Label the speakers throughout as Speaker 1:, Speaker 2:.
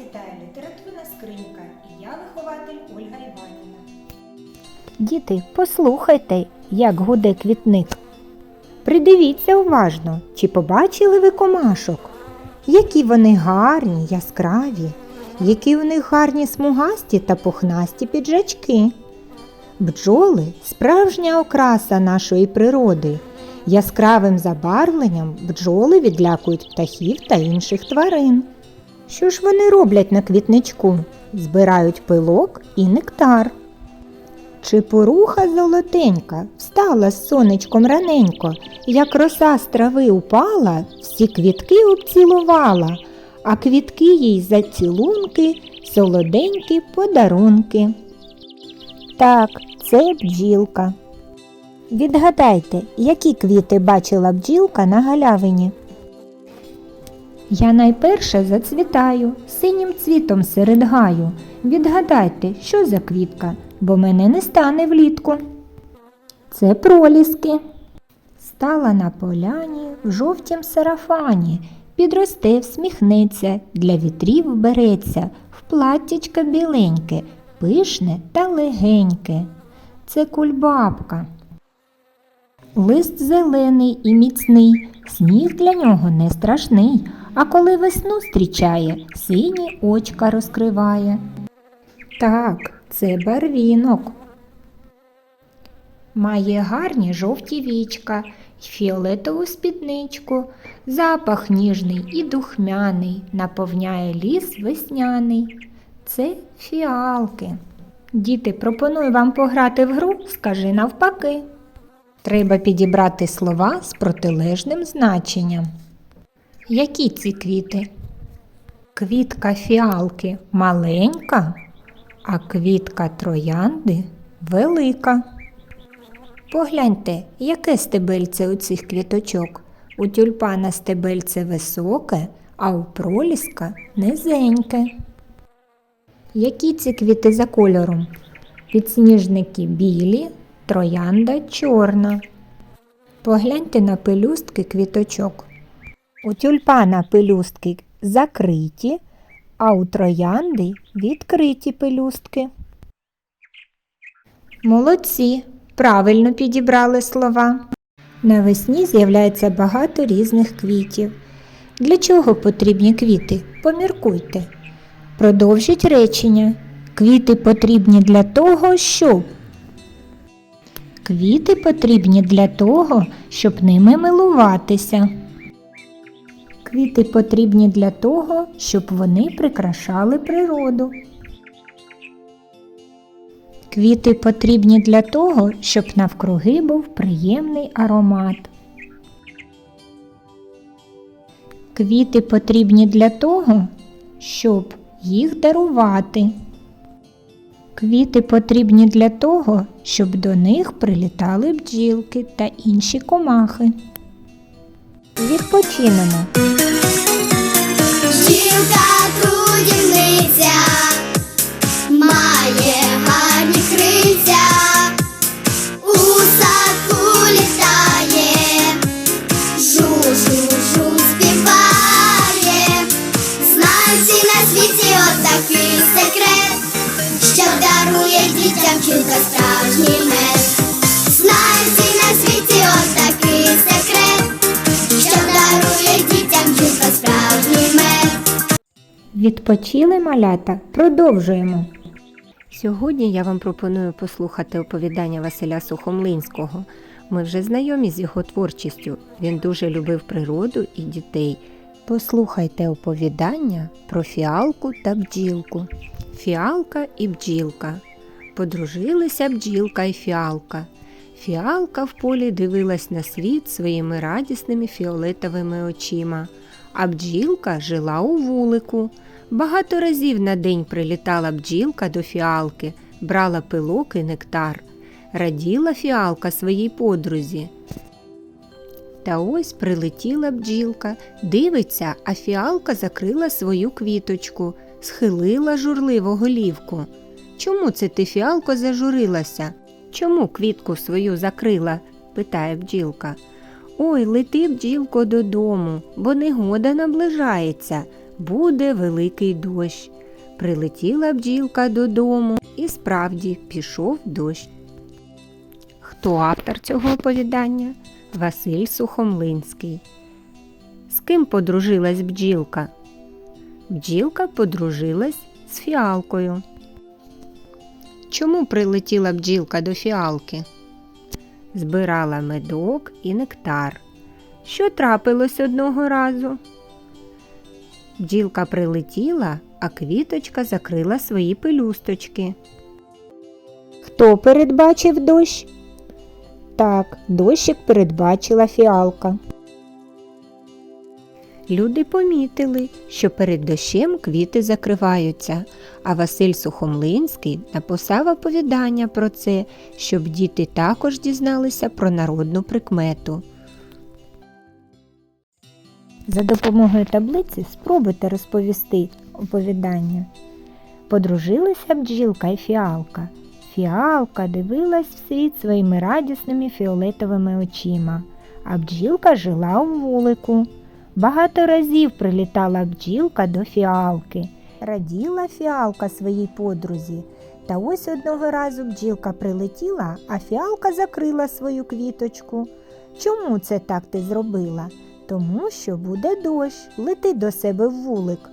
Speaker 1: вітає літературна скринька і я вихователь Ольга Іванівна.
Speaker 2: Діти, послухайте, як гуде квітник. Придивіться уважно, чи побачили ви комашок? Які вони гарні, яскраві, які в них гарні смугасті та пухнасті піджачки. Бджоли справжня окраса нашої природи. Яскравим забарвленням бджоли відлякують птахів та інших тварин. Що ж вони роблять на квітничку? Збирають пилок і нектар. Чепуруха золотенька встала з сонечком раненько, як роса з трави упала, всі квітки обцілувала, а квітки їй за цілунки, солоденькі подарунки. Так, це бджілка. Відгадайте, які квіти бачила бджілка на галявині. Я найперше зацвітаю синім цвітом серед гаю. Відгадайте, що за квітка, бо мене не стане влітку. Це проліски. Стала на поляні в жовтім сарафані, підросте, всміхнеться, для вітрів береться, в платтячка біленьке, пишне та легеньке. Це кульбабка. Лист зелений і міцний, сніг для нього не страшний, а коли весну зустрічає, сині очка розкриває. Так, це барвінок. Має гарні жовті вічка, фіолетову спідничку, запах ніжний і духмяний, наповняє ліс весняний. Це фіалки. Діти, пропоную вам пограти в гру, скажи навпаки. Треба підібрати слова з протилежним значенням. Які ці квіти? Квітка фіалки маленька, а квітка троянди велика. Погляньте, яке стебельце у цих квіточок. У тюльпана стебельце високе, а у проліска низеньке. Які ці квіти за кольором? Підсніжники білі, троянда чорна. Погляньте на пелюстки квіточок. У тюльпана пелюстки закриті, а у троянди відкриті пелюстки. Молодці, правильно підібрали слова. Навесні з'являється багато різних квітів. Для чого потрібні квіти? Поміркуйте. Продовжіть речення. Квіти потрібні для того, щоб. Квіти потрібні для того, щоб ними милуватися. Квіти потрібні для того, щоб вони прикрашали природу. Квіти потрібні для того, щоб навкруги був приємний аромат. Квіти потрібні для того, щоб їх дарувати. Квіти потрібні для того, щоб до них прилітали бджілки та інші комахи. Відпочинемо.
Speaker 3: Жінка трудівниця. Має гарні крильця, у літає, жу-жу-жу на світі отакий секрет, що дарує дітям жінка справжній.
Speaker 2: Відпочили малята, продовжуємо. Сьогодні я вам пропоную послухати оповідання Василя Сухомлинського. Ми вже знайомі з його творчістю. Він дуже любив природу і дітей. Послухайте оповідання про фіалку та бджілку. Фіалка і бджілка. Подружилися бджілка і фіалка. Фіалка в полі дивилась на світ своїми радісними фіолетовими очима, а бджілка жила у вулику. Багато разів на день прилітала бджілка до фіалки, брала пилок і нектар. Раділа фіалка своїй подрузі. Та ось прилетіла бджілка, дивиться, а фіалка закрила свою квіточку, схилила журливо голівку. Чому це ти, фіалко, зажурилася? Чому квітку свою закрила? питає бджілка. Ой, лети, бджілко, додому, бо негода наближається. Буде великий дощ. Прилетіла бджілка додому і справді пішов дощ. Хто автор цього оповідання? Василь Сухомлинський. З ким подружилась бджілка? Бджілка подружилась з фіалкою. Чому прилетіла бджілка до фіалки? Збирала медок і нектар. Що трапилось одного разу? Бджілка прилетіла, а квіточка закрила свої пелюсточки. Хто передбачив дощ? Так, дощик передбачила фіалка. Люди помітили, що перед дощем квіти закриваються, а Василь Сухомлинський написав оповідання про це, щоб діти також дізналися про народну прикмету.
Speaker 1: За допомогою таблиці спробуйте розповісти оповідання. Подружилися бджілка і фіалка. Фіалка дивилась в світ своїми радісними фіолетовими очима, а бджілка жила у вулику. Багато разів прилітала бджілка до фіалки. Раділа фіалка своїй подрузі. Та ось одного разу бджілка прилетіла, а фіалка закрила свою квіточку. Чому це так ти зробила? Тому що буде дощ, лети до себе в вулик.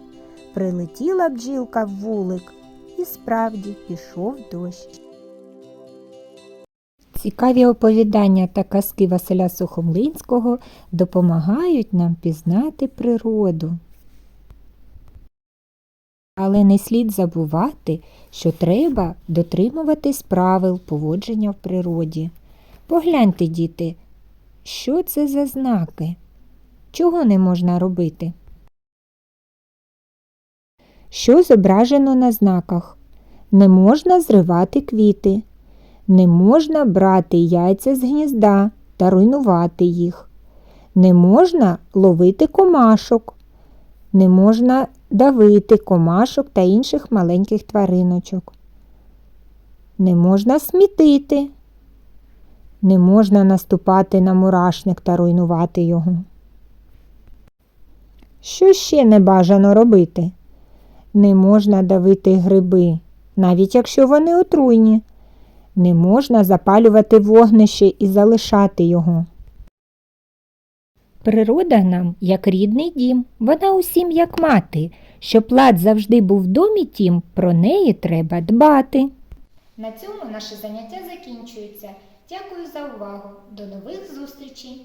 Speaker 1: Прилетіла бджілка в вулик, і справді пішов дощ.
Speaker 2: Цікаві оповідання та казки Василя Сухомлинського допомагають нам пізнати природу. Але не слід забувати, що треба дотримуватись правил поводження в природі. Погляньте, діти, що це за знаки? Чого не можна робити? Що зображено на знаках? Не можна зривати квіти. Не можна брати яйця з гнізда та руйнувати їх. Не можна ловити комашок. Не можна давити комашок та інших маленьких твариночок. Не можна смітити. Не можна наступати на мурашник та руйнувати його. Що ще не бажано робити? Не можна давити гриби, навіть якщо вони отруйні. Не можна запалювати вогнище і залишати його. Природа нам як рідний дім, вона усім як мати. Щоб лад завжди був в домі тім, про неї треба дбати.
Speaker 1: На цьому наше заняття закінчується. Дякую за увагу. До нових зустрічей!